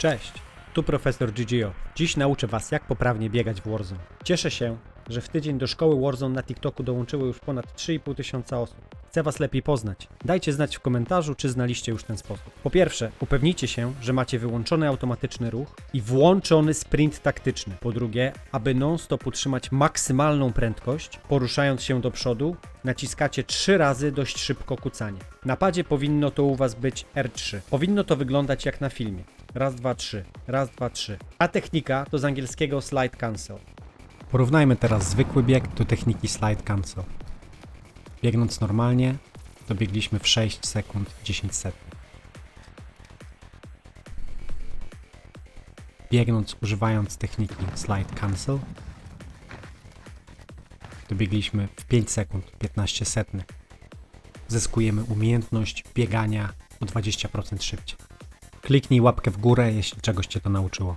Cześć, tu profesor GGO. Dziś nauczę Was, jak poprawnie biegać w Warzone. Cieszę się, że w tydzień do szkoły Warzone na TikToku dołączyło już ponad 3,5 tysiąca osób. Chcę Was lepiej poznać. Dajcie znać w komentarzu, czy znaliście już ten sposób. Po pierwsze, upewnijcie się, że macie wyłączony automatyczny ruch i włączony sprint taktyczny. Po drugie, aby non-stop utrzymać maksymalną prędkość, poruszając się do przodu, naciskacie 3 razy dość szybko kucanie. Na padzie powinno to u Was być R3. Powinno to wyglądać jak na filmie. Raz, dwa, trzy. Raz, dwa, trzy. A technika to z angielskiego slide cancel. Porównajmy teraz zwykły bieg do techniki slide cancel. Biegnąc normalnie, dobiegliśmy w 6 sekund 10 setnych. Biegnąc używając techniki slide cancel, dobiegliśmy w 5 sekund 15 setnych. Zyskujemy umiejętność biegania o 20% szybciej. Kliknij łapkę w górę, jeśli czegoś Cię to nauczyło.